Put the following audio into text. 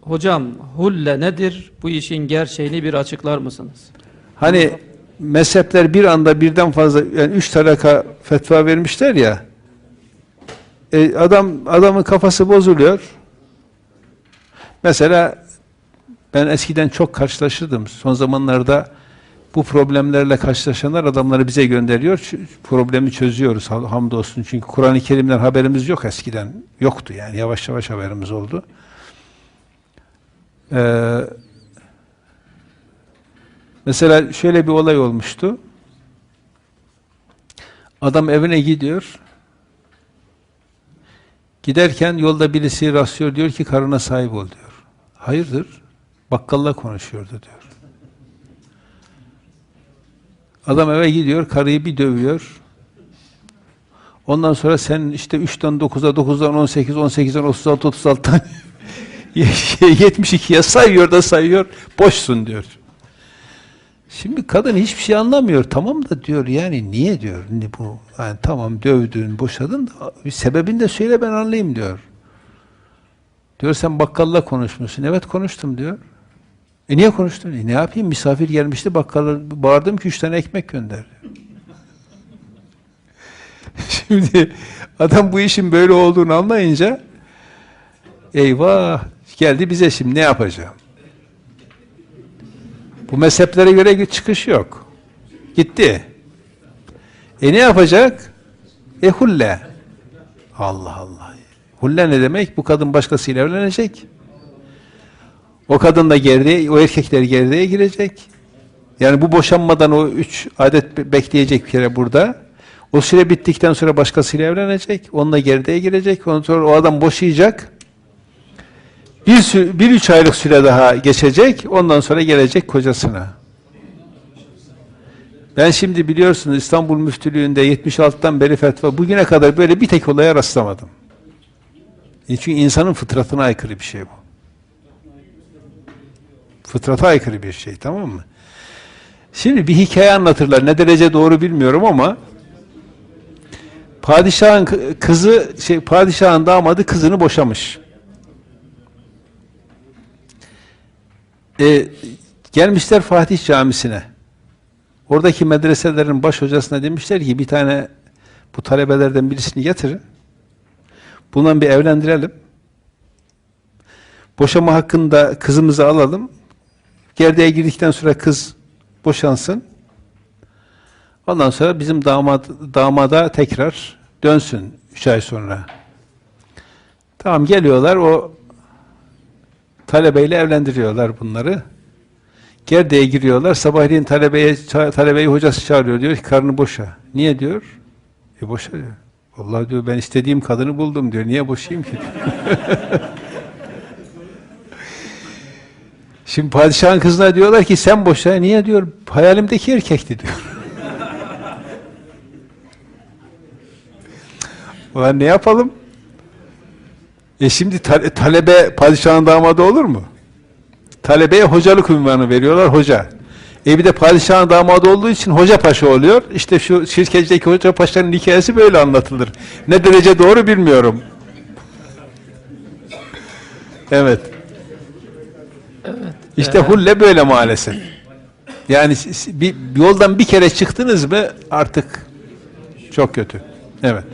Hocam hulle nedir? Bu işin gerçeğini bir açıklar mısınız? Hani mezhepler bir anda birden fazla yani üç talaka fetva vermişler ya. E, adam adamın kafası bozuluyor. Mesela ben eskiden çok karşılaşırdım. Son zamanlarda bu problemlerle karşılaşanlar adamları bize gönderiyor. Problemi çözüyoruz ham- hamdolsun. Çünkü Kur'an-ı Kerim'den haberimiz yok eskiden. Yoktu yani. Yavaş yavaş haberimiz oldu. Ee, mesela şöyle bir olay olmuştu. Adam evine gidiyor. Giderken yolda birisi rastlıyor diyor ki karına sahip ol diyor. Hayırdır? Bakkalla konuşuyordu diyor. Adam eve gidiyor, karıyı bir dövüyor. Ondan sonra sen işte 3'ten 9'a, 9'dan 18, 18'den 36, 36'dan 72'ye sayıyor da sayıyor, boşsun diyor. Şimdi kadın hiçbir şey anlamıyor. Tamam da diyor yani niye diyor. Bu? Yani tamam dövdün, boşadın da bir sebebini de söyle ben anlayayım diyor. Diyor sen bakkalla konuşmuşsun. Evet konuştum diyor. E niye konuştun? E ne yapayım? Misafir gelmişti bakkala bağırdım ki üç tane ekmek gönder. Şimdi adam bu işin böyle olduğunu anlayınca eyvah geldi bize şimdi ne yapacağım? Bu mezheplere göre çıkış yok. Gitti. E ne yapacak? E hulle. Allah Allah. Hulle ne demek? Bu kadın başkasıyla evlenecek. O kadın da gerdeğe, o erkekler gerdeğe girecek. Yani bu boşanmadan o üç adet be- bekleyecek bir kere burada. O süre bittikten sonra başkasıyla evlenecek. Onunla gerdeğe girecek. Ondan sonra o adam boşayacak. Bir, bir üç aylık süre daha geçecek. Ondan sonra gelecek kocasına. Ben şimdi biliyorsunuz İstanbul Müftülüğü'nde 76'dan beri fetva bugüne kadar böyle bir tek olaya rastlamadım. E çünkü insanın fıtratına aykırı bir şey bu. Fıtrata aykırı bir şey tamam mı? Şimdi bir hikaye anlatırlar. Ne derece doğru bilmiyorum ama padişahın kı- kızı şey padişahın damadı kızını boşamış. E, gelmişler Fatih Camisi'ne. Oradaki medreselerin baş hocasına demişler ki bir tane bu talebelerden birisini getirin. Bundan bir evlendirelim. Boşama hakkında kızımızı alalım. Gerdeğe girdikten sonra kız boşansın. Ondan sonra bizim damat, damada tekrar dönsün üç ay sonra. Tamam geliyorlar o talebeyle evlendiriyorlar bunları. Gerdeğe giriyorlar. Sabahleyin talebeye, talebeyi hocası çağırıyor. Diyor ki karnı boşa. Niye diyor? E boşa diyor. Vallahi diyor ben istediğim kadını buldum diyor. Niye boşayayım ki? Şimdi padişahın kızına diyorlar ki sen boşa. Niye diyor? Hayalimdeki erkekti diyor. Ulan ne yapalım? E şimdi ta- talebe padişahın damadı olur mu? Talebeye hocalık ünvanı veriyorlar hoca. E bir de padişahın damadı olduğu için hoca paşa oluyor. İşte şu şirketteki hoca paşanın hikayesi böyle anlatılır. Ne derece doğru bilmiyorum. Evet. İşte hulle böyle maalesef. Yani bir yoldan bir kere çıktınız mı artık çok kötü. Evet.